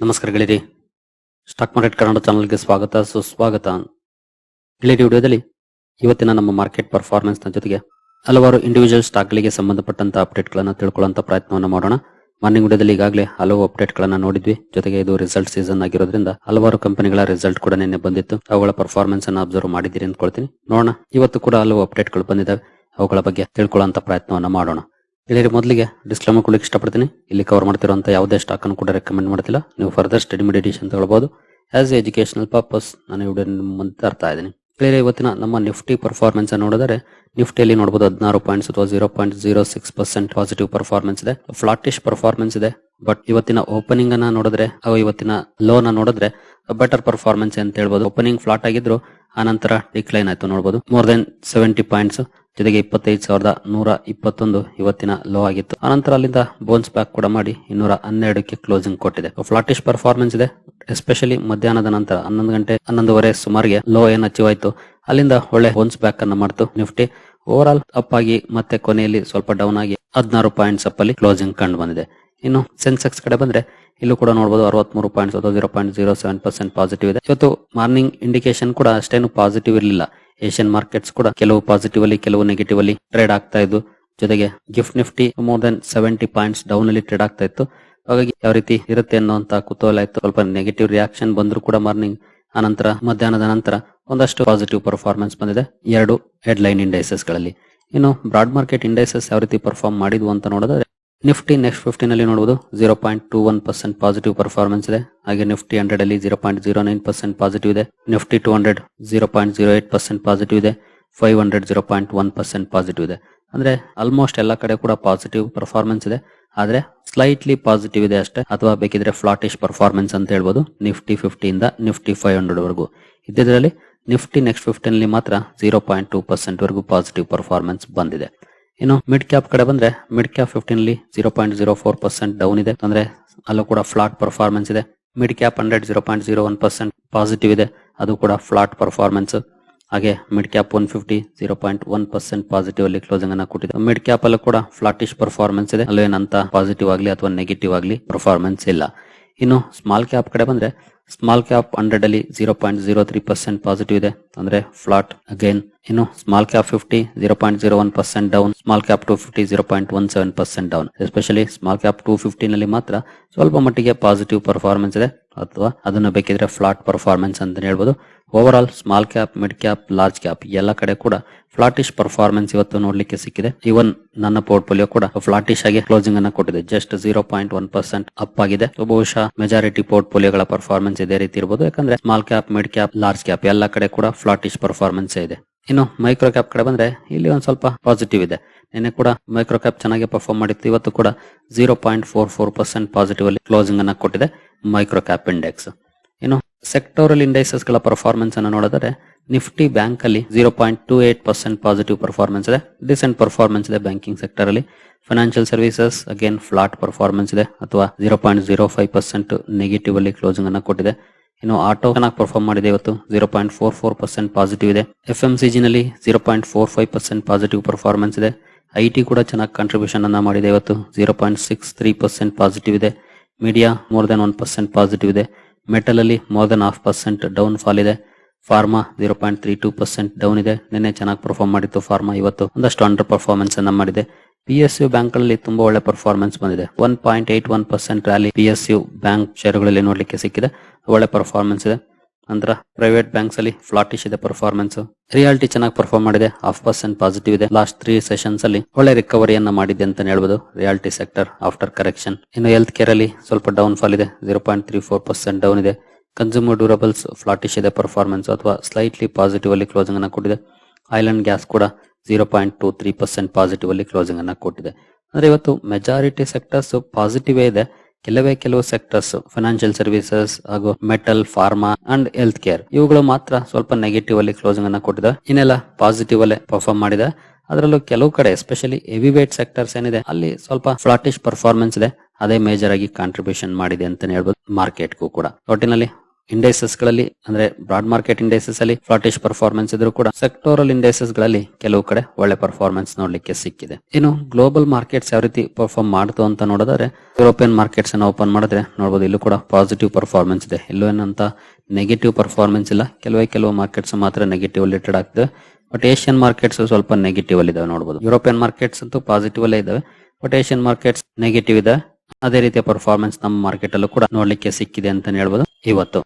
ನಮಸ್ಕಾರ ಗೆಳೆಯರಿ stock market Kannada ಚಾನಲ್ಗೆ ಸ್ವಾಗತ, ಸುಸ್ವಾಗತ. ಗೆಳೆಯರಿ ವಿಡಿಯೋದಲ್ಲಿ ಇವತ್ತಿನ ನಮ್ಮ ಮಾರ್ಕೆಟ್ ಪರ್ಫಾರ್ಮೆನ್ಸ್ನ ಜೊತೆಗೆ ಹಲವಾರು ಇಂಡಿವಿಜುವಲ್ ಸ್ಟಾಕ್ ಗಳಿಗೆ ಸಂಬಂಧಪಟ್ಟಂತ ಅಪ್ಡೇಟ್ ಗಳನ್ನ ತಿಳ್ಕೊಳ್ಳುವಂತ ಪ್ರಯತ್ನವನ್ನು ಮಾಡೋಣ. ಮಾರ್ನಿಂಗ್ ವಿಡಿಯೋದಲ್ಲಿ ಈಗಾಗಲೇ ಹಲವು ಅಪ್ಡೇಟ್ ಗಳನ್ನ ನೋಡಿದ್ವಿ. ಜೊತೆಗೆ ಇದು ರಿಸಲ್ಟ್ ಸೀಸನ್ ಆಗಿರೋದ್ರಿಂದ ಹಲವಾರು ಕಂಪನಿಗಳ ರಿಸಲ್ಟ್ ಕೂಡ ನಿನ್ನೆ ಬಂದಿತ್ತು. ಅವುಗಳ ಪರ್ಫಾರ್ಮೆನ್ಸ್ ಅನ್ನು ಅಬ್ಸರ್ವ್ ಮಾಡಿದ್ದೀರಿ ಅಂದ್ಕೊಳ್ತೀನಿ. ನೋಡೋಣ, ಇವತ್ತು ಕೂಡ ಹಲವು ಅಪ್ಡೇಟ್ಗಳು ಬಂದಿದ್ದಾವೆ ಅವುಗಳ ಬಗ್ಗೆ ತಿಳ್ಕೊಳ್ಳುವಂತ ಪ್ರಯತ್ನವನ್ನ ಮಾಡೋಣ. ಗೆಳೆಯರಿ ಮೊದಲಿಗೆ ಡಿಸ್ಕ್ಲೇಮರ್ ಕೊಡ್ಲಿಕ್ಕೆ ಇಷ್ಟಪಡ್ತೀನಿ. ಇಲ್ಲಿ ಕವರ್ ಮಾಡ್ತಿರುವಂಥ ಯಾವುದೇ ಸ್ಟಾಕ್ ಅನ್ನು ಕೂಡ ರೆಕಮೆಂಡ್ ಮಾಡ್ತಿಲ್ಲ. ನೀವು ಫರ್ದರ್ ಸ್ಟಡಿ ಮೆಡಿಟೇಷನ್ ತಗೊಳ್ಬಹುದು ಆಸ್ ಎಜುಕೇಶನಲ್ ಪರ್ಪಸ್ ನಾನು ವಿಡಿಯೋ ಮುಂದೆ ತರ್ತಾ ಇದ್ದೀನಿ. ಕ್ಲಿಯರ್ ಇವತ್ತಿನ ನಮ್ಮ ನಿಫ್ಟಿ ಪರ್ಫಾರ್ಮೆನ್ಸ್ ನೋಡಿದರೆ ನಿಫ್ಟಿಯಲ್ಲಿ ನೋಡಬಹುದು ಹದಿನಾರು ಪಾಯಿಂಟ್ಸ್ ಅಥವಾ zero point zero six percent positive performance ಇದೆ. ಫ್ಲಾಟಿಶ್ ಪರ್ಫಾರ್ಮೆನ್ಸ್ ಇದೆ. ಬಟ್ ಇವತ್ತಿನ ಓಪನಿಂಗ್ ಅನ್ನ ನೋಡಿದ್ರೆ ಹಾಗೂ ಇವತ್ತಿನ ಲೋನ ನೋಡಿದ್ರೆ ಬೆಟರ್ ಪರ್ಫಾರ್ಮೆನ್ಸ್ ಅಂತ ಹೇಳ್ಬೋದು. ಓಪನಿಂಗ್ ಫ್ಲಾಟ್ ಆಗಿದ್ರು, ಆನಂತರ ಡಿಕ್ಲೈನ್ ಆಯ್ತು ನೋಡಬಹುದು ಮೋರ್ ದೆನ್ ಸೆವೆಂಟಿ ಪಾಯಿಂಟ್ಸ್ ಜೊತೆಗೆ ಇಪ್ಪತ್ತೈದು ಸಾವಿರದ ನೂರ ಇಪ್ಪತ್ತೊಂದು ಇವತ್ತಿನ ಲೋ ಆಗಿತ್ತು. ಆನಂತರ ಅಲ್ಲಿಂದ ಬೋನ್ಸ್ ಬ್ಯಾಕ್ ಕೂಡ ಮಾಡಿ ಇನ್ನೂರ ಹನ್ನೆರಡಕ್ಕೆ ಕ್ಲೋಸಿಂಗ್ ಕೊಟ್ಟಿದೆ. ಫ್ಲಾಟಿಶ್ ಪರ್ಫಾರ್ಮೆನ್ಸ್ ಇದೆ. ಎಸ್ಪೆಷಲಿ ಮಧ್ಯಾಹ್ನದ ನಂತರ ಹನ್ನೊಂದು ಗಂಟೆ ಹನ್ನೊಂದುವರೆ ಸುಮಾರಿಗೆ ಲೋ ಏನ್ ಅಚೀವ್ ಆಯ್ತು. ಅಲ್ಲಿಂದ ಒಳ್ಳೆ ಬೋನ್ಸ್ ಬ್ಯಾಕ್ ಅನ್ನು ಮಾಡ್ತು ನಿಫ್ಟಿ. ಓವರ್ ಆಲ್ ಅಪ್ ಆಗಿ ಮತ್ತೆ ಕೊನೆಯಲ್ಲಿ ಸ್ವಲ್ಪ ಡೌನ್ ಆಗಿ ಹದಿನಾರು ಪಾಯಿಂಟ್ಸ್ ಅಪ್ ಅಲ್ಲಿ ಕ್ಲೋಸಿಂಗ್ ಕಂಡು ಬಂದಿದೆ. ಇನ್ನು ಸೆನ್ಸೆಕ್ಸ್ ಕಡೆ ಬಂದ್ರೆ ಇಲ್ಲೂ ಕೂಡ ನೋಡಬಹುದು ಅರವತ್ಮೂರು ಪಾಯಿಂಟ್ಸ್ ಅಥವಾ zero point zero seven percent positive ಇದೆ. ಇವತ್ತು ಮಾರ್ನಿಂಗ್ ಇಂಡಿಕೇಶನ್ ಕೂಡ ಅಷ್ಟೇನು ಪಾಸಿಟಿವ್ ಇರಲಿಲ್ಲ. ಏಷ್ಯನ್ ಮಾರ್ಕೆಟ್ಸ್ ಕೂಡ ಕೆಲವು ಪಾಸಿಟಿವ್ ಅಲ್ಲಿ, ಕೆಲವು ನೆಗೆಟಿವ್ ಅಲ್ಲಿ ಟ್ರೇಡ್ ಆಗ್ತಾ ಇದ್ದು, ಜೊತೆಗೆ gift nifty more than seventy points down ಅಲ್ಲಿ ಟ್ರೇಡ್ ಆಗ್ತಾ ಇತ್ತು. ಹಾಗಾಗಿ ಯಾವ ರೀತಿ ಇರುತ್ತೆ ಅನ್ನುವಂತ ಕುತೂಹಲ ಇತ್ತು. ಸ್ವಲ್ಪ ನೆಗೆಟಿವ್ ರಿಯಾಕ್ಷನ್ ಬಂದ್ರು ಕೂಡ ಮಾರ್ನಿಂಗ್ ಆನಂತರ ಮಧ್ಯಾಹ್ನದ ನಂತರ ಒಂದಷ್ಟು ಪಾಸಿಟಿವ್ ಪರ್ಫಾರ್ಮೆನ್ಸ್ ಬಂದಿದೆ. ಎರಡು ಹೆಡ್ ಲೈನ್ ಇಂಡೈಸಸ್ಗಳಲ್ಲಿ. ಇನ್ನು ಬ್ರಾಡ್ ಮಾರ್ಕೆಟ್ ಇಂಡೈಸಸ್ ಯಾವ ರೀತಿ ಪರ್ಫಾರ್ಮ್ ಮಾಡಿದ್ವು ಅಂತ ನೋಡಿದ್ರೆ ನಿಫ್ಟಿ ನೆಕ್ಸ್ಟ್ ಫಿಫ್ಟಿನಲ್ಲಿ ನೋಡಬಹುದು zero point two one percent positive performance ಇದೆ. ಹಾಗೆ ನಿಫ್ಟಿ ಹಂಡ್ರೆಡ್ ಅಲ್ಲಿ zero point zero nine percent positive ಇದೆ. Nifty two hundred zero point zero eight percent positive ಇದೆ. Five hundred zero point one percent positive ಇದೆ. ಅಂದ್ರೆ almost ಎಲ್ಲ ಕಡೆ ಕೂಡ ಪಾಸಿಟಿವ್ ಪರ್ಫಾರ್ಮೆನ್ಸ್ ಇದೆ. ಆದ್ರೆ ಸ್ಲೈಟ್ಲಿ ಪಾಸಿಟಿವ್ ಇದೆ ಅಷ್ಟೇ. ಅಥವಾ ಬೇಕಿದ್ರೆ ಫ್ಲಾಟಿಶ್ ಪರ್ಫಾರ್ಮೆನ್ಸ್ ಅಂತ ಹೇಳ್ಬೋದು. ನಿಫ್ಟಿ ಫಿಫ್ಟಿ ಇಂದ ನಿಫ್ಟಿ ಫೈವ್ ಹಂಡ್ರೆಡ್ ವರೆಗೂ. ಇದ್ದಿದ್ರಲ್ಲಿ ನಿಫ್ಟಿ ನೆಕ್ಸ್ಟ್ ಫಿಫ್ಟಿನಲ್ಲಿ ಮಾತ್ರ ಜೀರೋ ಪಾಯಿಂಟ್ ಟೂ ಪರ್ಸೆಂಟ್ ವರೆಗೂ ಪಾಸಿಟಿವ್ ಪರ್ಫಾರ್ಮೆನ್ಸ್ ಬಂದಿದೆ. ಇನ್ನು ಮಿಡ್ ಕ್ಯಾಪ್ ಕಡೆ ಬಂದ್ರೆ ಮಿಡ್ ಕ್ಯಾಪ್ ಫಿಫ್ಟೀನ್ ಅಲ್ಲಿ zero point zero four percent down ಇದೆ. ಅಂದ್ರೆ ಅಲ್ಲೂ ಕೂಡ ಫ್ಲಾಟ್ ಪರ್ಫಾರ್ಮೆನ್ಸ್ ಇದೆ. Mid cap hundred zero point zero one percent positive ಇದೆ. ಅದು ಕೂಡ ಫ್ಲಾಟ್ ಪರ್ಫಾರ್ಮೆನ್ಸ್ ಹಾಗೆ mid cap one fifty zero point one percent positive ಅಲ್ಲಿ ಕ್ಲೋಸಿಂಗ್ ಅನ್ನ ಕೊಟ್ಟಿದೆ. ಮಿಡ್ ಕ್ಯಾಪ್ ಅಲ್ಲೂ ಕೂಡ ಫ್ಲಾಟಿಶ್ ಪರ್ಫಾರ್ಮೆನ್ಸ್ ಇದೆ. ಅಲ್ಲೇನಂತ ಪಾಸಿಟಿವ್ ಆಗಲಿ ಅಥವಾ ನೆಗೆಟಿವ್ ಆಗಲಿ ಪರ್ಫಾರ್ಮೆನ್ಸ್ ಇಲ್ಲ. ಇನ್ನು ಸ್ಮಾಲ್ ಕ್ಯಾಪ್ ಕಡೆ ಬಂದ್ರೆ ಸ್ಮಾಲ್ ಕ್ಯಾಪ್ ಹಂಡ್ರೆಡ್ ಅಲ್ಲಿ zero point zero three percent positive ಇದೆ. ಅಂದ್ರೆ ಫ್ಲಾಟ್ ಅಗೈನ್ ಇನ್ನು small cap fifty zero point zero one percent down small cap two fifty zero point one seven percent down especially small cap two fifty ನಲ್ಲಿ ಮಾತ್ರ ಸ್ವಲ್ಪ ಮಟ್ಟಿಗೆ positive performance ಇದೆ. ಅಥವಾ ಅದನ್ನ ಬೇಕಿದ್ರೆ ಫ್ಲಾಟ್ ಪರ್ಫಾರ್ಮೆನ್ಸ್ ಅಂತ ಹೇಳ್ಬೋದು. Overall small cap mid cap large cap ಎಲ್ಲ ಕಡೆ ಕೂಡ ಫ್ಲಾಟಿಶ್ ಪರ್ಫಾರ್ಮೆನ್ಸ್ ಇವತ್ತು ನೋಡ್ಲಿಕ್ಕೆ ಸಿಕ್ಕಿದೆ. ಇವನ್ ನನ್ನ ಪೋರ್ಟ್ಫೋಲಿಯೋ ಕೂಡ ಫ್ಲಾಟಿಶ್ ಆಗಿ ಕ್ಲೋಸಿಂಗ್ ಅನ್ನ ಕೊಟ್ಟಿದೆ. Just zero point one percent up ಆಗಿದೆ. ಬಹುಶಃ ಮೆಜಾರಿಟಿ ಪೋರ್ಟ್ಫೋಲಿಯೋಗಳ ಪರ್ಫಾರ್ಮೆನ್ಸ್ ಇದೇ ರೀತಿ ಇರಬಹುದು ಯಾಕಂದ್ರೆ small cap mid cap large cap ಎಲ್ಲ ಕಡೆ ಕೂಡ ಫ್ಲಾಟಿಶ್ ಪರ್ಫಾರ್ಮೆನ್ಸ್ ಇದೆ. ಇನ್ನು ಮೈಕ್ರೋ ಕ್ಯಾಪ್ ಕಡೆ ಬಂದ್ರೆ ಇಲ್ಲಿ ಒಂದ್ ಸ್ವಲ್ಪ ಪಾಸಿಟಿವ್ ಇದೆ. ನಿನ್ನೆ ಕೂಡ ಮೈಕ್ರೋ ಕ್ಯಾಪ್ ಚೆನ್ನಾಗಿ ಪರ್ಫಾರ್ಮ್ ಮಾಡಿತ್ತು. ಇವತ್ತು ಕೂಡ zero point four four percent positive ಅಲ್ಲಿ ಕ್ಲೋಸಿಂಗ್ ಅನ್ನ ಕೊಟ್ಟಿದೆ ಮೈಕ್ರೋ ಕ್ಯಾಪ್ ಇಂಡೆಕ್ಸ್ ಇನ್ನು ಸೆಕ್ಟೋರಲ್ ಇಂಡೈಸಸ್ಗಳ ಪರ್ಫಾರ್ಮೆನ್ಸ್ ಅನ್ನು ನೋಡಿದರೆ ನಿಫ್ಟಿ ಬ್ಯಾಂಕ್ ಅಲ್ಲಿ zero point two eight percent positive performance ಇದೆ. ಡಿಸೆಂಟ್ ಪರ್ಫಾರ್ಮೆನ್ಸ್ ಇದೆ ಬ್ಯಾಂಕಿಂಗ್ ಸೆಕ್ಟರ್ ಅಲ್ಲಿ. Financial services again flat performance ಇದೆ. ಅಥವಾ zero point zero five percent negative ಅಲ್ಲಿ ಕ್ಲೋಸಿಂಗ್ ಅನ್ನ ಕೊಟ್ಟಿದೆ. ಇನ್ನು ಆಟೋ ಚೆನ್ನಾಗಿ ಪರ್ಫಾರ್ಮ್ ಮಾಡಿದೆ ಇವತ್ತು. Zero point four four percent positive ಇದೆ. F M C ಜಿನಲ್ಲಿ zero point four five percent positive performance ಇದೆ. ಐ ಟಿ ಕೂಡ ಚೆನ್ನಾಗಿ ಕಾಂಟ್ರಿಬ್ಯೂಷನ್ ಅನ್ನ ಮಾಡಿದೆ ಇವತ್ತು. Zero point six three percent positive ಇದೆ. Media more than one percent positive ಇದೆ. Metal ಅಲ್ಲಿ more than half percent down fall ಇದೆ. Pharma zero point three two percent down ಇದೆ. ನಿನ್ನೆ ಚೆನ್ನಾಗಿ ಪರ್ಫಾರ್ಮ್ ಮಾಡಿತ್ತು ಫಾರ್ಮಾ ಇವತ್ತು ಒಂದಷ್ಟು ಅಂಡರ್ ಪರ್ಫಾರ್ಮೆನ್ಸ್ ಅನ್ನ ಮಾಡಿದೆ. ಪಿ ಎಸ್ ಯು ಬ್ಯಾಂಕ್ಗಳಲ್ಲಿ ತುಂಬಾ ಒಳ್ಳೆ ಪರ್ಫಾರ್ಮೆನ್ಸ್ ಬಂದಿದೆ. One point eight one percent rally P S U bank ಶೇರುಗಳಲ್ಲಿ ನೋಡ್ಲಿಕ್ಕೆ ಸಿಕ್ಕಿದೆ. ಒಳ್ಳೆ ಪರ್ಫಾರ್ಮೆನ್ಸ್ ಇದೆ. ನಂತರ ಪ್ರೈವೇಟ್ ಬ್ಯಾಂಕ್ಸ್ ಅಲ್ಲಿ ಫ್ಲಾಟಿಶ್ ಇದೆ ಪರ್ಫಾರ್ಮೆನ್ಸ್ ರಿಯಾಲಿಟಿ ಚೆನ್ನಾಗಿ ಪರ್ಫಾರ್ಮ್ ಮಾಡಿದೆ. ಹಾಫ್ ಪರ್ಸೆಂಟ್ ಪಾಸಿಟಿವ್ ಇದೆ. ಲಾಸ್ಟ್ ತ್ರೀ ಸೆಷನ್ಸ್ ಅಲ್ಲಿ ಒಳ್ಳೆ ರಿಕವರಿಯನ್ನ ಮಾಡಿದೆ ಅಂತ ಹೇಳ್ಬೋದು. ರಿಯಾಲಿಟಿ ಸೆಕ್ಟರ್ ಆಫ್ಟರ್ ಕರೆಕ್ಷನ್ ಇನ್ನು ಹೆಲ್ತ್ ಕೇರ್ ಅಲ್ಲಿ ಸ್ವಲ್ಪ ಡೌನ್ ಫಾಲ್ ಇದೆ. Zero point three four percent down ಇದೆ. ಕನ್ಸ್ಯೂಮರ್ ಡ್ಯೂರಬಲ್ಸ್ ಫ್ಲಾಟಿಶ್ ಇದೆ ಪರ್ಫಾರ್ಮೆನ್ಸ್ ಅಥವಾ ಸ್ಲೈಟ್ಲಿ ಪಾಸಿಟಿವ್ ಅಲ್ಲಿ ಕ್ಲೋಸಿಂಗ್ ಅನ್ನ ಕೊಟ್ಟಿದೆ. ಐಲ್ಯಾಂಡ್ ಗ್ಯಾಸ್ ಕೂಡ zero point two three percent positive ಅಲ್ಲಿ ಕ್ಲೋಸಿಂಗ್ ಅನ್ನ ಕೊಟ್ಟಿದೆ. ಅಂದ್ರೆ ಇವತ್ತು ಮೆಜಾರಿಟಿ ಸೆಕ್ಟರ್ಸ್ ಪಾಸಿಟಿವ್ ಇದೆ. ಕೆಲವೇ ಕೆಲವು ಸೆಕ್ಟರ್ಸ್ ಫೈನಾನ್ಷಿಯಲ್ ಸರ್ವಿಸಸ್ ಹಾಗೂ metal pharma and health care ಇವುಗಳು ಮಾತ್ರ ಸ್ವಲ್ಪ ನೆಗೆಟಿವ್ ಅಲ್ಲಿ ಕ್ಲೋಸಿಂಗ್ ಅನ್ನ ಕೊಟ್ಟಿದೆ. ಇನ್ನೆಲ್ಲ ಪಾಸಿಟಿವ್ ಅಲ್ಲೇ ಪರ್ಫಾರ್ಮ್ ಮಾಡಿದೆ. ಅದರಲ್ಲೂ ಕೆಲವು ಕಡೆ ಎಸ್ಪೆಷಲಿ ಹೆವಿ ವೇಟ್ ಸೆಕ್ಟರ್ಸ್ ಏನಿದೆ, ಅಲ್ಲಿ ಸ್ವಲ್ಪ ಫ್ಲಾಟಿಶ್ ಪರ್ಫಾರ್ಮೆನ್ಸ್ ಇದೆ. ಅದೇ ಮೇಜರ್ ಆಗಿ ಕಾಂಟ್ರಿಬ್ಯೂಷನ್ ಮಾಡಿದೆ ಅಂತಾನೆ ಹೇಳ್ಬೋದು ಮಾರ್ಕೆಟ್ಗೂ ಕೂಡ. ಒಟ್ಟಿನಲ್ಲಿ ಇಂಡೈಸಸ್ಗಳಲ್ಲಿ ಅಂದ್ರೆ ಬ್ರಾಡ್ ಮಾರ್ಕೆಟ್ ಇಂಡೈಸಸ್ ಅಲ್ಲಿ ಫ್ಲಾಟಿಶ್ ಪರ್ಫಾರ್ಮೆನ್ಸ್ ಇದ್ರೂ ಕೂಡ ಸೆಕ್ಟೋರಲ್ ಇಂಡೈಸಸ್ಗಳಲ್ಲಿ ಕೆಲವು ಕಡೆ ಒಳ್ಳೆ ಪರ್ಫಾರ್ಮೆನ್ಸ್ ನೋಡ್ಲಿಕ್ಕೆ ಸಿಕ್ಕಿದೆ. ಇನ್ನು ಗ್ಲೋಬಲ್ ಮಾರ್ಕೆಟ್ಸ್ ಯಾವ ರೀತಿ ಪರ್ಫಾರ್ಮ್ ಮಾಡ್ತು ಅಂತ ನೋಡಿದ್ರೆ ಯುರೋಪಿಯನ್ ಮಾರ್ಕೆಟ್ಸ್ ಅನ್ನ ಓಪನ್ ಮಾಡಿದ್ರೆ ನೋಡಬಹುದು ಇಲ್ಲೂ ಕೂಡ ಪಾಸಿಟಿವ್ ಪರ್ಫಾರ್ಮೆನ್ಸ್ ಇದೆ. ಇಲ್ಲೂ ಏನಂತ ನೆಗೆಟಿವ್ ಪರ್ಫಾರ್ಮೆನ್ಸ್ ಇಲ್ಲ. ಕೆಲವೇ ಕೆಲವು ಮಾರ್ಕೆಟ್ಸ್ ಮಾತ್ರ ನೆಗೆಟಿವ್ ರಿಲೇಟೆಡ್ ಆಗ್ತದೆ. ಬಟ್ ಏಷ್ಯನ್ ಮಾರ್ಕೆಟ್ಸ್ ಸ್ವಲ್ಪ ನೆಗೆಟಿವ್ ಅಲ್ಲಿ ಇದಾವೆ ನೋಡಬಹುದು ಯುರೋಪಿಯನ್ ಮಾರ್ಕೆಟ್ಸ್ ಅಂತೂ ಪಾಸಿಟಿವ್ ಅಲ್ಲೇ ಇದಾವೆ. ಬಟ್ ಏಷ್ಯನ್ ಮಾರ್ಕೆಟ್ಸ್ ನೆಗೆಟಿವ್ ಇದೆ. ಅದೇ ರೀತಿಯ ಪರ್ಫಾರ್ಮೆನ್ಸ್ ನಮ್ಮ ಮಾರ್ಕೆಟ್ ಅಲ್ಲೂ ಕೂಡ ನೋಡ್ಲಿಕ್ಕೆ ಸಿಕ್ಕಿದೆ ಅಂತ ಹೇಳ್ಬೋದು. ಇವತ್ತು.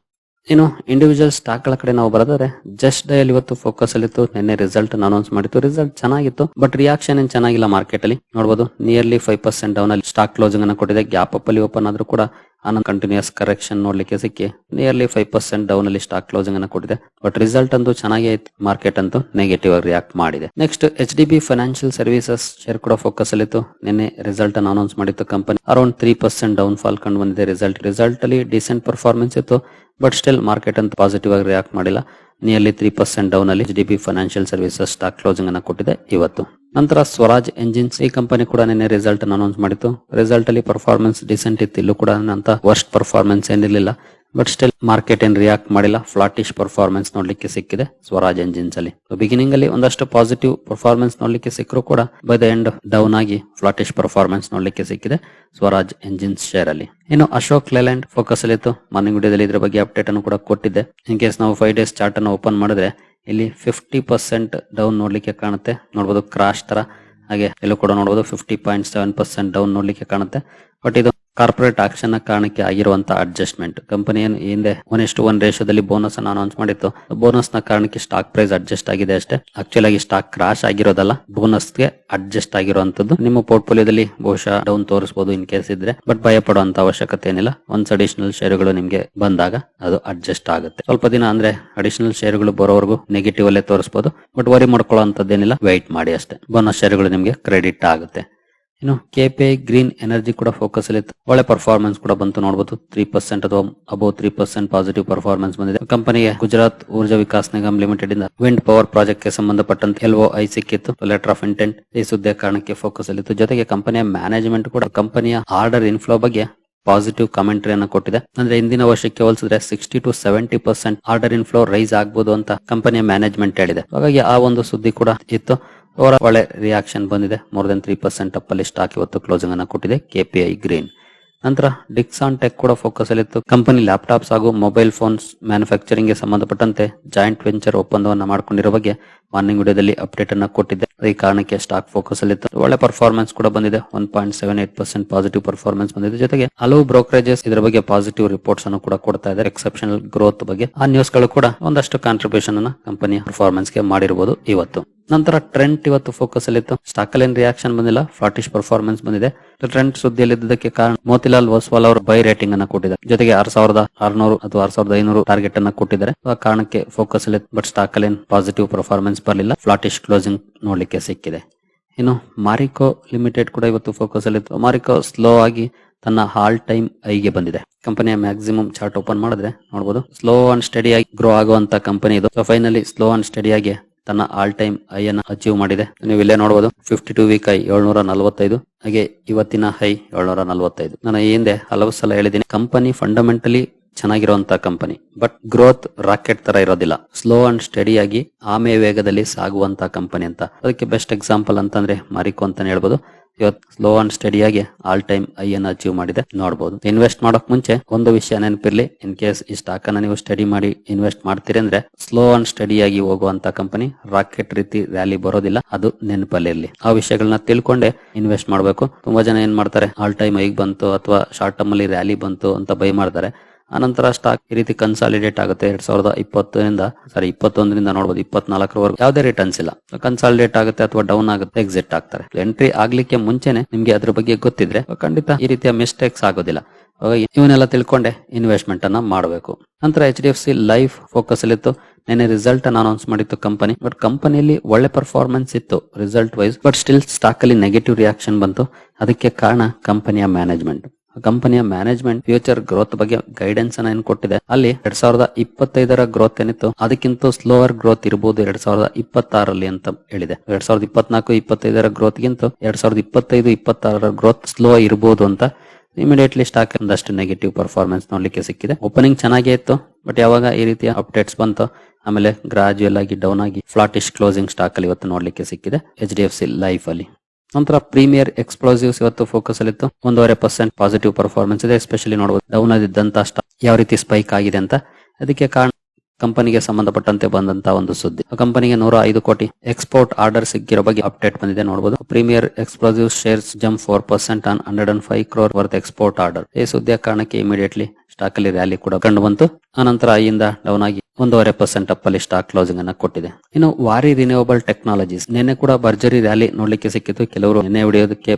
ಇನ್ನು ಇಂಡಿವಿಜುವಲ್ ಸ್ಟಾಕ್ಗಳ ಕಡೆ ನಾವು ಬರೋದಾದ್ರೆ ಜಸ್ಟ್ ಡಯಲ್ ಇವತ್ತು ಫೋಕಸ್ ಅಲ್ಲಿ ಇತ್ತು ನಿನ್ನೆ ರಿಸಲ್ಟ್ ಅನೌನ್ಸ್ ಮಾಡಿತ್ತು. ರಿಸಲ್ಟ್ ಚೆನ್ನಾಗಿತ್ತು ಬಟ್ ರಿಯಾಕ್ಷನ್ ಏನ್ ಚೆನ್ನಾಗಿಲ್ಲ ಮಾರ್ಕೆಟ್ ಅಲ್ಲಿ. ನೋಡಬಹುದು ನಿಯರ್ಲಿ ಫೈವ್ ಪರ್ಸೆಂಟ್ ಡೌನ್ ಅಲ್ಲಿ ಸ್ಟಾಕ್ ಕ್ಲೋಸಿಂಗ್ ಅನ್ನು ಕೊಟ್ಟಿದೆ. ಗ್ಯಾಪ್ ಅಪ್ ಅಲ್ಲಿ ಓಪನ್ ಆದ್ರೂ ಕೂಡ ಆನಂದ್ ಕಂಟಿನ್ಯೂಸ್ ಕರೆಕ್ಷನ್ ನೋಡ್ಲಿಕ್ಕೆ ಸಿಕ್ಕಿ ನಿಯರ್ಲಿ ಫೈವ್ ಪರ್ಸೆಂಟ್ ಡೌನ್ ಅಲ್ಲಿ ಸ್ಟಾಕ್ ಕ್ಲೋಸಿಂಗ್ ಅನ್ನು ಕೊಟ್ಟಿದೆ. ಬಟ್ ರಿಸಲ್ಟ್ ಅಂತೂ ಚೆನ್ನಾಗಿ ಆಯ್ತು ಮಾರ್ಕೆಟ್ ಅಂತೂ ನೆಗೆಟಿವ್ ಆಗಿ ರಿಯಾಕ್ಟ್ ಮಾಡಿದೆ. Next H D B financial services share ಕೂಡ ಫೋಕಸ್ ಅಲ್ಲಿತ್ತು. ನಿನ್ನೆ ರಿಸಲ್ಟ್ ಅನ್ನು ಅನೌನ್ಸ್ ಮಾಡಿತ್ತು company around three percent down fall ಕಂಡು ಬಂದಿದೆ ರಿಸಲ್ಟ್ ರಿಸಲ್ಟ್ ಅಲ್ಲಿ ಡಿಸೆಂಟ್ ಪರ್ಫಾರ್ಮೆನ್ಸ್ ಇತ್ತು ಬಟ್ ಸ್ಟಿಲ್ ಮಾರ್ಕೆಟ್ ಅಂತ ಪಾಸಿಟಿವ್ ಆಗಿ ರಿಯಾಕ್ಟ್ ಮಾಡಿಲ್ಲ. ನಿಯರ್ಲಿ ತ್ರೀ ಪರ್ಸೆಂಟ್ ಡೌನ್ ಅಲ್ಲಿ H D B financial services stock closing ಅನ್ನು ಕೊಟ್ಟಿದೆ ಇವತ್ತು. ನಂತರ ಸ್ವರಾಜ್ ಎಂಜಿನ್ಸ್, ಈ ಕಂಪನಿ ಕೂಡ ನಿನ್ನೆ ರಿಸಲ್ಟ್ ಅನೌನ್ಸ್ ಮಾಡಿತ್ತು. ರಿಸಲ್ಟ್ ಅಲ್ಲಿ ಪರ್ಫಾರ್ಮೆನ್ಸ್ ಡಿಸೆಂಟ್ ಇತ್ತು, ಇಲ್ಲೂ ಕೂಡ ಅಂತ ವರ್ಸ್ಟ್ ಪರ್ಫಾರ್ಮೆನ್ಸ್ ಏನಿರಲಿಲ್ಲ. ಬಟ್ ಸ್ಟಿಲ್ ಮಾರ್ಕೆಟ್ ಏನ್ ರಿಯಾಕ್ಟ್ ಮಾಡಿಲ್ಲ. ಫ್ಲಾಟಿಶ್ ಪರ್ಫಾರ್ಮೆನ್ಸ್ ನೋಡ್ಲಿಕ್ಕೆ ಸಿಕ್ಕಿದೆ ಸ್ವರಾಜ್ ಎಂಜಿನ್ಸ್ ಅಲ್ಲಿ. ಬಿಗಿನಿಂಗ್ ಅಲ್ಲಿ ಒಂದಷ್ಟು ಪಾಸಿಟಿವ್ ಪರ್ಫಾರ್ಮೆನ್ಸ್ ನೋಡ್ಲಿಕ್ಕೆ ಸಿಕ್ಕರು ಕೂಡ ಬೈ ದ ಎಂಡ್ ಡೌನ್ ಆಗಿ ಫ್ಲಾಟಿಶ್ ಪರ್ಫಾರ್ಮೆನ್ಸ್ ನೋಡ್ಲಿಕ್ಕೆ ಸಿಕ್ಕಿದೆ ಸ್ವರಾಜ್ ಎಂಜಿನ್ಸ್ ಶೇರ್ ಅಲ್ಲಿ. ಇನ್ನು ಅಶೋಕ್ ಲೇಲ್ಯಾಂಡ್ ಫೋಕಸ್ ಅಲ್ಲಿ ಇತ್ತು ಮಾರ್ನಿಂಗ್ ವಿಡಿಯೋದಲ್ಲಿ ಇದ್ರ ಬಗ್ಗೆ ಅಪ್ಡೇಟ್ ಅನ್ನು ಕೂಡ ಕೊಟ್ಟಿದ್ದೆ. ಇನ್ ಕೇಸ್ ನಾವು ಫೈವ್ ಡೇಸ್ ಚಾರ್ಟ್ ಅನ್ನು ಓಪನ್ ಮಾಡಿದ್ರೆ ಇಲ್ಲಿ ಫಿಫ್ಟಿ ಪರ್ಸೆಂಟ್ ಡೌನ್ ನೋಡ್ಲಿಕ್ಕೆ ಕಾಣುತ್ತೆ. ನೋಡಬಹುದು ಕ್ರಾಶ್ ತರ. ಹಾಗೆ ಎಲ್ಲೂ ಕೂಡ ನೋಡಬಹುದು fifty point seven percent down ನೋಡ್ಲಿಕ್ಕೆ ಕಾಣುತ್ತೆ. ಬಟ್ ಇದು ಕಾರ್ಪೊರೇಟ್ ಆಕ್ಷನ್ ಕಾರಣಕ್ಕೆ ಆಗಿರುವಂತಹ ಅಡ್ಜಸ್ಟ್ಮೆಂಟ್ ಕಂಪನಿ ಏನು ಹಿಂದೆ ಒನ್ ಎಷ್ಟು ಒನ್ ರೇಷದಲ್ಲಿ ಬೋನಸ್ ಅನ್ನು ಅನೌನ್ಸ್ ಮಾಡಿತ್ತು. ಬೋನಸ್ನ ಕಾರಣಕ್ಕೆ ಸ್ಟಾಕ್ ಪ್ರೈಸ್ ಅಡ್ಜಸ್ಟ್ ಆಗಿದೆ ಅಷ್ಟೇ. ಆಕ್ಚುಲ್ ಆಗಿ ಸ್ಟಾಕ್ ಕ್ರಾಶ್ ಆಗಿರೋದಲ್ಲ. ಬೋನಸ್ಗೆ ಅಡ್ಜಸ್ಟ್ ಆಗಿರುವಂತದ್ದು ನಿಮ್ಮ ಪೋರ್ಟ್ಫೋಲಿಯೋದಲ್ಲಿ ಬಹುಶಃ ಡೌನ್ ತೋರಿಸಬಹುದು ಇನ್ ಕೇಸ್ ಇದ್ರೆ. ಬಟ್ ಭಯ ಪಡುವಂತ ಅವಶ್ಯಕತೆ ಏನಿಲ್ಲ. ಒನ್ಸ್ ಅಡಿಷನಲ್ ಶೇರುಗಳು ನಿಮ್ಗೆ ಬಂದಾಗ ಅದು ಅಡ್ಜಸ್ಟ್ ಆಗುತ್ತೆ. ಸ್ವಲ್ಪ ದಿನ ಅಂದ್ರೆ ಅಡಿಷನಲ್ ಶೇರುಗಳು ಬರೋವರೆಗೂ ನೆಗೆಟಿವ್ ಅಲ್ಲೇ ತೋರಿಸಬಹುದು ಬಟ್ ವರಿ ಮಾಡ್ಕೊಳ್ಳೋಂಥದ್ದೇನಿಲ್ಲ ವೆಯ್ಟ್ ಮಾಡಿ ಅಷ್ಟೇ. ಬೋನಸ್ ಶೇರುಗಳು ನಿಮ್ಗೆ ಕ್ರೆಡಿಟ್ ಆಗುತ್ತೆ. ಇನ್ನು ಕೆಪಿ ಗ್ರೀನ್ ಎನರ್ಜಿ ಕೂಡ ಫೋಕಸ್ ಅಲ್ಲಿ. ಒಳ್ಳೆ ಪರ್ಫಾರ್ಮೆನ್ಸ್ ಕೂಡ ಬಂತು ನೋಡಬಹುದು ತ್ರೀ ಪರ್ಸೆಂಟ್ ಅಥವಾ above three percent positive performance ಬಂದಿದೆ. ಕಂಪನಿಗೆ ಗುಜರಾತ್ ಊರ್ಜಾ ವಿಕಾಸ್ ನಿಗಮ್ ಲಿಮಿಟೆಡ್ ಇಂದ ವಿಂಡ್ ಪವರ್ ಪ್ರಾಜೆಕ್ಟ್ಗೆ ಸಂಬಂಧಪಟ್ಟಂತೆ ಎಲ್ಒ ಐ ಸಿಕ್ಕಿತ್ತು. ಲೆಟರ್ ಆಫ್ ಇಂಟೆಂಟ್ ಈ ಸುದ್ದಿಯ ಕಾರಣಕ್ಕೆ ಫೋಕಸ್ ಅಲ್ಲಿ ಇತ್ತು. ಜೊತೆಗೆ ಕಂಪನಿಯ ಮ್ಯಾನೇಜ್ಮೆಂಟ್ ಕೂಡ ಕಂಪನಿಯ ಆರ್ಡರ್ ಇನ್ಫ್ಲೋ ಬಗ್ಗೆ ಪಾಸಿಟಿವ್ ಕಮೆಂಟ್ರಿ ಅನ್ನು ಕೊಟ್ಟಿದೆ. ಅಂದ್ರೆ ಇಂದಿನ ವರ್ಷಕ್ಕೆ ಹೋಲಿಸಿದ್ರೆ sixty to seventy percent order inflow rise ಆಗಬಹುದು ಅಂತ ಕಂಪನಿಯ ಮ್ಯಾನೇಜ್ಮೆಂಟ್ ಹೇಳಿದೆ. ಹಾಗಾಗಿ ಆ ಒಂದು ಸುದ್ದಿ ಕೂಡ ಇತ್ತು. ಅವರ ಒಳ್ಳೆ ರಿಯಾಕ್ಷನ್ ಬಂದಿದೆ. More than three percent up ಅಲ್ಲಿ ಸ್ಟಾಕ್ ಇವತ್ತು ಕ್ಲೋಸಿಂಗ್ ಅನ್ನು ಕೊಟ್ಟಿದೆ ಕೆಪಿಐ ಗ್ರೀನ್ ನಂತರ ಡಿಕ್ಸಾನ್ ಟೆಕ್ ಕೂಡ ಫೋಕಸ್ ಅಲ್ಲಿ ಇತ್ತು. ಕಂಪನಿ ಲ್ಯಾಪ್ಟಾಪ್ಸ್ ಹಾಗೂ ಮೊಬೈಲ್ ಫೋನ್ಸ್ ಮ್ಯಾನುಫ್ಯಾಕ್ಚರಿಂಗ್ಗೆ ಸಂಬಂಧಪಟ್ಟಂತೆ ಜಾಯಿಂಟ್ ವೆಂಚರ್ ಒಪ್ಪಂದವನ್ನು ಮಾಡಿಕೊಂಡಿರುವ ಬಗ್ಗೆ ಮಾರ್ನಿಂಗ್ ವಿಡಿಯೋದಲ್ಲಿ ಅಪ್ಡೇಟ್ ಅನ್ನ ಕೊಟ್ಟಿದ್ದೆ ಈ ಕಾರಣಕ್ಕೆ ಸ್ಟಾಕ್ ಫೋಕಸ್ ಅಲ್ಲಿತ್ತು ಒಳ್ಳೆ ಪರ್ಫಾರ್ಮೆನ್ಸ್ ಕೂಡ ಬಂದಿದೆ. One point seven eight percent positive performance ಬಂದಿದೆ. ಜೊತೆಗೆ ಹಲವು ಬ್ರೋಕರೇಜಸ್ ಇದರ ಬಗ್ಗೆ ಪಾಸಿಟಿವ್ ರಿಪೋರ್ಟ್ಸ್ ಅನ್ನು ಕೂಡ ಕೊಡ್ತಾ ಇದ್ದಾರೆ. ಎಕ್ಸೆಪ್ಷನಲ್ ಗ್ರೋತ್ ಬಗ್ಗೆ ಆ ನ್ಯೂಸ್ಗಳು ಕೂಡ ಒಂದಷ್ಟು ಕಾಂಟ್ರಿಬ್ಯೂಷನ್ ಅನ್ನ ಕಂಪನಿಯ ಪರ್ಫಾರ್ಮೆನ್ಸ್ಗೆ ಮಾಡಿರಬಹುದು ಇವತ್ತು. ನಂತರ ಟ್ರೆಂಡ್ ಇವತ್ತು ಫೋಕಸ್ ಅಲ್ಲಿ ಇತ್ತು. ಸ್ಟಾಕ್ ಅಲ್ಲಿ ರಿಯಾಕ್ಷನ್ ಬಂದಿಲ್ಲ. ಫಾರ್ಟಿಸ್ ಪರ್ಫಾರ್ಮೆನ್ಸ್ ಬಂದಿದೆ. ಟ್ರೆಂಡ್ ಸುದ್ದಿಯಲ್ಲಿದ್ದಕ್ಕೆ ಕಾರಣ ಮೋತಿಲಾಲ್ ವಸ್ವಾಲ್ ಅವರು ಬೈ ರೇಟಿಂಗ್ ಅನ್ನ ಕೊಟ್ಟಿದ್ದಾರೆ. ಜೊತೆಗೆ ಆರ್ ಸಾವಿರದ ಆರ್ನೂರು ಅಥವಾ ಆರ್ ಸಾವಿರದ ಐನೂರು ಟಾರ್ಗೆಟ್ ಅನ್ನ ಕೊಟ್ಟಿದ್ದಾರೆ. ಆ ಕಾರಣಕ್ಕೆ ಫೋಕಸ್ ಅಲ್ಲಿ ಬಟ್ ಸ್ಟಾಕ್ ಅಲ್ಲಿ ಪಾಸಿಟಿವ್ ಪರ್ಫಾರ್ಮೆನ್ಸ್ ಬರಲಿಲ್ಲ. ಫ್ಲಾಟಿಶ್ ಕ್ಲೋಸಿಂಗ್ ನೋಡ್ಲಿಕ್ಕೆ ಸಿಕ್ಕಿದೆ. ಇನ್ನು ಮಾರಿಕೋ ಲಿಮಿಟೆಡ್ ಕೂಡ ಇವತ್ತು ಫೋಕಸ್ ಅಲ್ಲಿ ಮಾರಿಕೋ ಸ್ಲೋ ಆಗಿ ತನ್ನ ಹಾಲ್ ಟೈಮ್ ಐಗೆ ಬಂದಿದೆ. ಕಂಪನಿಯ ಮ್ಯಾಕ್ಸಿಮಮ್ ಚಾರ್ಟ್ ಓಪನ್ ಮಾಡಿದ್ರೆ ನೋಡಬಹುದು ಸ್ಲೋ ಅಂಡ್ ಸ್ಟಡಿ ಆಗಿ ಗ್ರೋ ಆಗುವಂತ ಕಂಪನಿ ಇದು. So finally slow and steady ಆಗಿ ತನ್ನ ಆಲ್ ಟೈಮ್ ಐ ಅನ್ನ ಅಚೀವ್ ಮಾಡಿದೆ. ನೀವು ಇಲ್ಲೇ ನೋಡಬಹುದು ಫಿಫ್ಟಿ ಟೂ ವೀಕ್ ಐ ಏಳ್ನೂರ ನಲವತ್ತೈದು ಹಾಗೆ ಇವತ್ತಿನ ಹೈ ಏಳ್ನೂರ ನಲವತ್ತೈದು ನಾನು ಈ ಹಿಂದೆ ಹಲವು ಸಲ ಹೇಳಿದ್ದೀನಿ. ಕಂಪನಿ ಫಂಡಮೆಂಟಲಿ ಚೆನ್ನಾಗಿರುವಂತ ಕಂಪನಿ ಬಟ್ ಗ್ರೋತ್ ರಾಕೆಟ್ ತರ ಇರೋದಿಲ್ಲ. ಸ್ಲೋ ಅಂಡ್ ಸ್ಟಡಿ ಆಗಿ ಆಮೆ ವೇಗದಲ್ಲಿ ಸಾಗುವಂತ ಕಂಪನಿ ಅಂತ. ಅದಕ್ಕೆ ಬೆಸ್ಟ್ ಎಕ್ಸಾಂಪಲ್ ಅಂತಂದ್ರೆ ಮಾರಿಕೋ ಅಂತಾನೆ ಹೇಳ್ಬೋದು. ಇವತ್ತು ಸ್ಲೋ ಅಂಡ್ ಸ್ಟಡಿ ಆಗಿ ಆಲ್ ಟೈಮ್ ಐ ಅನ್ನು ಅಚೀವ್ ಮಾಡಿದೆ. ನೋಡಬಹುದು ಇನ್ವೆಸ್ಟ್ ಮಾಡೋಕ್ ಮುಂಚೆ ಒಂದು ವಿಷಯ ನೆನಪಿರ್ಲಿ. ಇನ್ ಕೇಸ್ ಈ ಸ್ಟಾಕ್ ಅನ್ನ ನೀವು ಸ್ಟಡಿ ಮಾಡಿ ಇನ್ವೆಸ್ಟ್ ಮಾಡ್ತೀರಿ ಅಂದ್ರೆ ಸ್ಲೋ ಅಂಡ್ ಸ್ಟಡಿ ಆಗಿ ಹೋಗುವಂತ ಕಂಪನಿ ರಾಕೆಟ್ ರೀತಿ ರ್ಯಾಲಿ ಬರೋದಿಲ್ಲ. ಅದು ನೆನಪಲ್ಲಿರ್ಲಿ ಆ ವಿಷಯಗಳನ್ನ ತಿಳ್ಕೊಂಡೆ ಇನ್ವೆಸ್ಟ್ ಮಾಡಬೇಕು. ತುಂಬಾ ಜನ ಏನ್ ಮಾಡ್ತಾರೆ? ಆಲ್ ಟೈಮ್ ಐಗ್ ಬಂತು ಅಥವಾ ಶಾರ್ಟ್ ಟರ್ಮ್ ಅಲ್ಲಿ ರ್ಯಾಲಿ ಬಂತು ಅಂತ ಬೈ ಮಾಡ್ತಾರೆ ಆನಂತರ ಸ್ಟಾಕ್ ಈ ರೀತಿ ಕನ್ಸಾಲಿಡೇಟ್ ಆಗುತ್ತೆ ಎರಡ್ ಸಾವಿರದ ಇಪ್ಪತ್ತರಿಂದ ಸಾರಿ ಇಪ್ಪತ್ತೊಂದರಿಂದ ನೋಡಬಹುದು ಇಪ್ಪತ್ನಾಲ್ಕರವರೆಗೂ ಯಾವುದೇ ರಿಟರ್ನ್ಸ್ ಇಲ್ಲ. ಕನ್ಸಾಲಿಡೇಟ್ ಆಗುತ್ತೆ ಅಥವಾ ಡೌನ್ ಆಗುತ್ತೆ ಎಕ್ಸಿಟ್ ಆಗ್ತಾರೆ. ಎಂಟ್ರಿ ಆಗ್ಲಿಕ್ಕೆ ಮುಂಚೆನೆ ನಿಮ್ಗೆ ಅದ್ರ ಬಗ್ಗೆ ಗೊತ್ತಿದ್ರೆ ಖಂಡಿತ ಈ ರೀತಿಯ ಮಿಸ್ಟೇಕ್ಸ್ ಆಗೋದಿಲ್ಲ. ಇವನ್ನೆಲ್ಲ ತಿಳ್ಕೊಂಡೆ ಇನ್ವೆಸ್ಟ್ಮೆಂಟ್ ಅನ್ನ ಮಾಡಬೇಕು. ನಂತರ H D F C life focus ಅಲ್ಲಿ ಇತ್ತು. ನೆನೆ ರಿಸಲ್ಟ್ ಅನ್ನ ಅನೌನ್ಸ್ ಮಾಡಿತ್ತು ಕಂಪನಿ ಬಟ್ ಕಂಪನಿಯಲ್ಲಿ ಒಳ್ಳೆ ಪರ್ಫಾರ್ಮೆನ್ಸ್ ಇತ್ತು result wise but still stock ಅಲ್ಲಿ ನೆಗೆಟಿವ್ ರಿಯಾಕ್ಷನ್ ಬಂತು. ಅದಕ್ಕೆ ಕಾರಣ ಕಂಪನಿಯ ಮ್ಯಾನೇಜ್ಮೆಂಟ್ ಕಂಪನಿಯ ಮ್ಯಾನೇಜ್ಮೆಂಟ್ ಫ್ಯೂಚರ್ ಗ್ರೋತ್ ಬಗ್ಗೆ ಗೈಡೆನ್ಸ್ ಅನ್ನ ಏನ್ ಕೊಟ್ಟಿದೆ. ಅಲ್ಲಿ ಎರಡ್ ಸಾವಿರದ ಇಪ್ಪತ್ತೈದರ ಗ್ರೋತ್ ಏನಿತ್ತು, ಅದಕ್ಕಿಂತ ಸ್ಲೋವರ್ ಗ್ರೋತ್ ಇರಬಹುದು ಎರಡ್ ಸಾವಿರದ ಇಪ್ಪತ್ತಾರಲ್ಲಿ ಅಂತ ಹೇಳಿದೆ. ಎರಡ್ ಸಾವಿರದ ಇಪ್ಪತ್ನಾಲ್ಕು, ಇಪ್ಪತ್ತೈದರ ಗ್ರೋತ್ ಗಿಂತ ಎರಡ್ ಸಾವಿರದ ಇಪ್ಪತ್ತೈದು, ಇಪ್ಪತ್ತಾರರ ಗ್ರೋತ್ ಸ್ಲೋ ಇರಬಹುದು ಅಂತ ಇಮಿಡಿಯೇಟ್ಲಿ ಸ್ಟಾಕ್ ಒಂದಷ್ಟು ನೆಗೆಟಿವ್ ಪರ್ಫಾರ್ಮೆನ್ಸ್ ನೋಡ್ಲಿಕ್ಕೆ ಸಿಕ್ಕಿದೆ. ಓಪನಿಂಗ್ ಚೆನ್ನಾಗೇ ಇತ್ತು ಬಟ್ ಯಾವಾಗ ಈ ರೀತಿಯ ಅಪ್ಡೇಟ್ಸ್ ಬಂತು, ಆಮೇಲೆ ಗ್ರಾಜುಯಲ್ ಆಗಿ ಡೌನ್ ಆಗಿ ಫ್ಲಾಟಿಶ್ ಕ್ಲೋಸಿಂಗ್ ಸ್ಟಾಕ್ ಅಲ್ಲಿ ಇವತ್ತು ನೋಡ್ಲಿಕ್ಕೆ ಸಿಕ್ಕಿದೆ. H D F C life ಅಲ್ಲಿ. ನಂತರ ಪ್ರೀಮಿಯರ್ ಎಕ್ಸ್ಪ್ಲೋಸಿವ್ಸ್ ಇವತ್ತು ಫೋಕಸ್ ಅಲ್ಲಿ ಇತ್ತು. ಒಂದೂವರೆ ಪರ್ಸೆಂಟ್ ಪಾಸಿಟಿವ್ ಪರ್ಫಾರ್ಮೆನ್ಸ್ ಇದೆ ಎಸ್ಪೆಷಲಿ ನೋಡಬಹುದು ಡೌನ್ ಆಗಿದ್ದಂತ ಸ್ಟಾಕ್ ಯಾವ ರೀತಿ ಸ್ಪೈಕ್ ಆಗಿದೆ ಅಂತ. ಅದಕ್ಕೆ ಕಾರಣ ಕಂಪನಿಗೆ ಸಂಬಂಧಪಟ್ಟಂತೆ ಬಂದಂತ ಒಂದು ಸುದ್ದಿ. ಕಂಪನಿಗೆ ನೂರ ಐದು ಕೋಟಿ ಎಕ್ಸ್ಪೋರ್ಟ್ ಆರ್ಡರ್ ಸಿಕ್ಕಿರೋ ಬಗ್ಗೆ ಅಪ್ಡೇಟ್ ಬಂದಿದೆ ನೋಡಬಹುದು premier explosive shares jump four percent on hundred and five crore worth export order ಈ ಸುದ್ದಿಯ ಕಾರಣಕ್ಕೆ ಇಮಿಡಿಯೇಟ್ಲಿ ಸ್ಟಾಕ್ ಅಲ್ಲಿ ರ್ಯಾಲಿ ಕೂಡ ಕಂಡು ಬಂತು. ಆನಂತರ ಅಲ್ಲಿಂದ ಡೌನ್ ಆಗಿ ಒಂದೂವರೆ ಪರ್ಸೆಂಟ್ ಅಪ್ ಅಲ್ಲಿ ಸ್ಟಾಕ್ ಕ್ಲೋಸಿಂಗ್ ಅನ್ನ ಕೊಟ್ಟಿದೆ. ಇನ್ನು ವಾರಿ ರಿನ್ಯೂವಬಲ್ ಟೆಕ್ನಾಲಜೀಸ್ ನಿನ್ನೆ ಕೂಡ ಭರ್ಜರಿ ರ್ಯಾಲಿ ನೋಡ್ಲಿಕ್ಕೆ ಸಿಕ್ಕಿತ್ತು. ಕೆಲವರು ನಿನ್ನೆ ಹೊಡೆಯೋದಕ್ಕೆ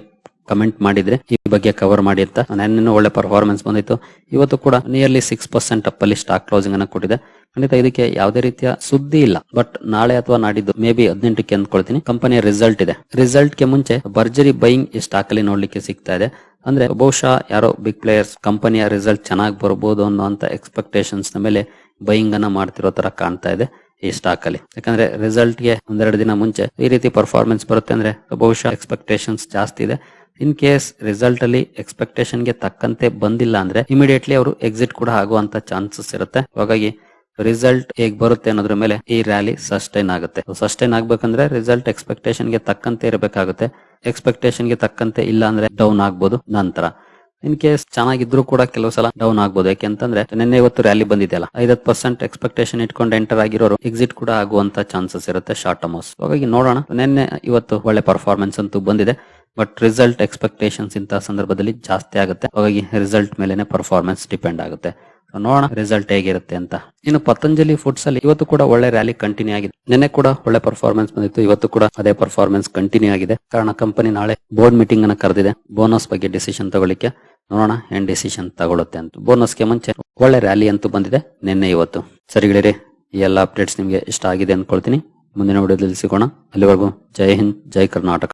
ಕಮೆಂಟ್ ಮಾಡಿದ್ರೆ ಈ ಬಗ್ಗೆ ಕವರ್ ಮಾಡಿ ಅಂತ. ನೆನ್ನೆ ಒಳ್ಳೆ ಪರ್ಫಾರ್ಮೆನ್ಸ್ ಬಂದಿತ್ತು. ಇವತ್ತು ಕೂಡ ನಿಯರ್ಲಿ ಸಿಕ್ಸ್ ಪರ್ಸೆಂಟ್ ಅಪ್ ಅಲ್ಲಿ ಸ್ಟಾಕ್ ಕ್ಲೋಸಿಂಗ್ ಅನ್ನ ಕೊಟ್ಟಿದೆ. ಖಂಡಿತ ಇದಕ್ಕೆ ಯಾವುದೇ ರೀತಿಯ ಸುದ್ದಿ ಇಲ್ಲ. ಬಟ್ ನಾಳೆ ಅಥವಾ ನಾಡಿದ್ದು ಮೇ ಬಿ ಹದಿನೆಂಟಕ್ಕೆ ಅಂದ್ಕೊಳ್ತೀನಿ. ಕಂಪನಿಯ ರಿಸಲ್ಟ್ ಇದೆ. ರಿಸಲ್ಟ್ಗೆ ಮುಂಚೆ ಭರ್ಜರಿ ಬೈಯಿಂಗ್ ಈ ಸ್ಟಾಕ್ ಅಲ್ಲಿ ನೋಡ್ಲಿಕ್ಕೆ ಸಿಗ್ತಾ ಇದೆ. ಅಂದ್ರೆ ಬಹುಶಃ ಯಾರೋ ಬಿಗ್ ಪ್ಲೇಯರ್ಸ್ ಕಂಪನಿಯ ರಿಸಲ್ಟ್ ಚೆನ್ನಾಗಿ ಬರಬಹುದು ಅನ್ನುವಂತ ಎಕ್ಸ್ಪೆಕ್ಟೇಷನ್ಸ್ನ ಮೇಲೆ ಬೈಯಿಂಗ್ ಅನ್ನ ಮಾಡ್ತಿರೋ ತರ ಕಾಣ್ತಾ ಇದೆ ಈ ಸ್ಟಾಕ್ ಅಲ್ಲಿ. ಯಾಕಂದ್ರೆ ರಿಸಲ್ಟ್ಗೆ ಒಂದೆರಡು ದಿನ ಮುಂಚೆ ಈ ರೀತಿ ಪರ್ಫಾರ್ಮೆನ್ಸ್ ಬರುತ್ತೆ ಅಂದ್ರೆ ಬಹುಶಃ ಎಕ್ಸ್ಪೆಕ್ಟೇಷನ್ಸ್ ಜಾಸ್ತಿ ಇದೆ. ಇನ್ ಕೇಸ್ ರಿಸಲ್ಟ್ ಅಲ್ಲಿ ಎಕ್ಸ್ಪೆಕ್ಟೇಷನ್ಗೆ ತಕ್ಕಂತೆ ಬಂದಿಲ್ಲ ಅಂದ್ರೆ ಇಮಿಡಿಯೇಟ್ಲಿ ಅವರು ಎಕ್ಸಿಟ್ ಕೂಡ ಆಗುವಂತ ಚಾನ್ಸಸ್ ಇರುತ್ತೆ. ಹಾಗಾಗಿ ರಿಸಲ್ಟ್ ಹೇಗ್ ಬರುತ್ತೆ ಅನ್ನೋದ್ರ ಮೇಲೆ ಈ ರ್ಯಾಲಿ ಸಸ್ಟೈನ್ ಆಗುತ್ತೆ. ಸಸ್ಟೈನ್ ಆಗ್ಬೇಕಂದ್ರೆ ರಿಸಲ್ಟ್ ಎಕ್ಸ್ಪೆಕ್ಟೇಷನ್ಗೆ ತಕ್ಕಂತೆ ಇರಬೇಕಾಗುತ್ತೆ. ಎಕ್ಸ್ಪೆಕ್ಟೇಷನ್ಗೆ ತಕ್ಕಂತೆ ಇಲ್ಲ ಅಂದ್ರೆ ಡೌನ್ ಆಗ್ಬೋದು. ನಂತರ ಇನ್ ಕೇಸ್ ಚೆನ್ನಾಗಿದ್ರು ಕೂಡ ಕೆಲವು ಸಲ ಡೌನ್ ಆಗ್ಬೋದು. ಯಾಕೆಂತಂದ್ರೆ ನಿನ್ನೆ ಇವತ್ತು ರ್ಯಾಲಿ ಬಂದಿದೆಯಲ್ಲ ಐದತ್ ಪರ್ಸೆಂಟ್ ಎಕ್ಸ್ಪೆಕ್ಟೇಷನ್ ಇಟ್ಕೊಂಡು ಎಂಟರ್ ಆಗಿರೋರು ಎಕ್ಸಿಟ್ ಕೂಡ ಆಗುವಂತ ಚಾನ್ಸಸ್ ಇರುತ್ತೆ ಶಾರ್ಟ್ ಟರ್ಮಸ್ ಹಾಗಾಗಿ ನೋಡೋಣ. ನಿನ್ನೆ ಇವತ್ತು ಒಳ್ಳೆ ಪರ್ಫಾರ್ಮೆನ್ಸ್ ಅಂತೂ ಬಂದಿದೆ ಬಟ್ ರಿಸಲ್ಟ್ ಎಕ್ಸ್ಪೆಕ್ಟೇಷನ್ಸ್ ಇಂತಹ ಸಂದರ್ಭದಲ್ಲಿ ಜಾಸ್ತಿ ಆಗುತ್ತೆ. ಹಾಗಾಗಿ ರಿಸಲ್ಟ್ ಮೇಲೆನೆ ಪರ್ಫಾರ್ಮೆನ್ಸ್ ಡಿಪೆಂಡ್ ಆಗುತ್ತೆ. ನೋಡೋಣ ರಿಸಲ್ಟ್ ಹೇಗಿರುತ್ತೆ ಅಂತ. ಇನ್ನು ಪತಂಜಲಿ ಫುಡ್ಸ್ ಅಲ್ಲಿ ಇವತ್ತು ಕೂಡ ಒಳ್ಳೆ ರ್ಯಾಲಿ ಕಂಟಿನ್ಯೂ ಆಗಿದೆ. ನಿನ್ನೆ ಕೂಡ ಒಳ್ಳೆ ಪರ್ಫಾರ್ಮೆನ್ಸ್ ಬಂದಿತ್ತು, ಇವತ್ತು ಕೂಡ ಅದೇ ಪರ್ಫಾರ್ಮೆನ್ಸ್ ಕಂಟಿನ್ಯೂ ಆಗಿದೆ. ಕಾರಣ ಕಂಪನಿ ನಾಳೆ ಬೋರ್ಡ್ ಮೀಟಿಂಗ್ ಅನ್ನ ಕರೆದಿದೆ. ಬೋನಸ್ ಬಗ್ಗೆ ಡಿಸಿಷನ್ ತಗೊಳ್ಳಿಕ್ಕೆ. ನೋಡೋಣ, ಏನ್ ಡಿಸಿಷನ್ ತಗೊಳುತ್ತೆ ಅಂತ. ಬೋನಸ್ಗೆ ಮುಂಚೆ ಒಳ್ಳೆ ರ್ಯಾಲಿ ಅಂತೂ ಬಂದಿದೆ ನಿನ್ನೆ ಇವತ್ತು. ಸರಿಗಳಿರಿ ಈ ಎಲ್ಲ ಅಪ್ಡೇಟ್ಸ್ ನಿಮ್ಗೆ ಇಷ್ಟ ಆಗಿದೆ ಅಂದ್ಕೊಳ್ತೀನಿ ಮುಂದಿನ ವಿಡಿಯೋದಲ್ಲಿ ಸಿಗೋಣ. ಅಲ್ಲಿವರೆಗೂ ಜೈ ಹಿಂದ್, ಜೈ ಕರ್ನಾಟಕ.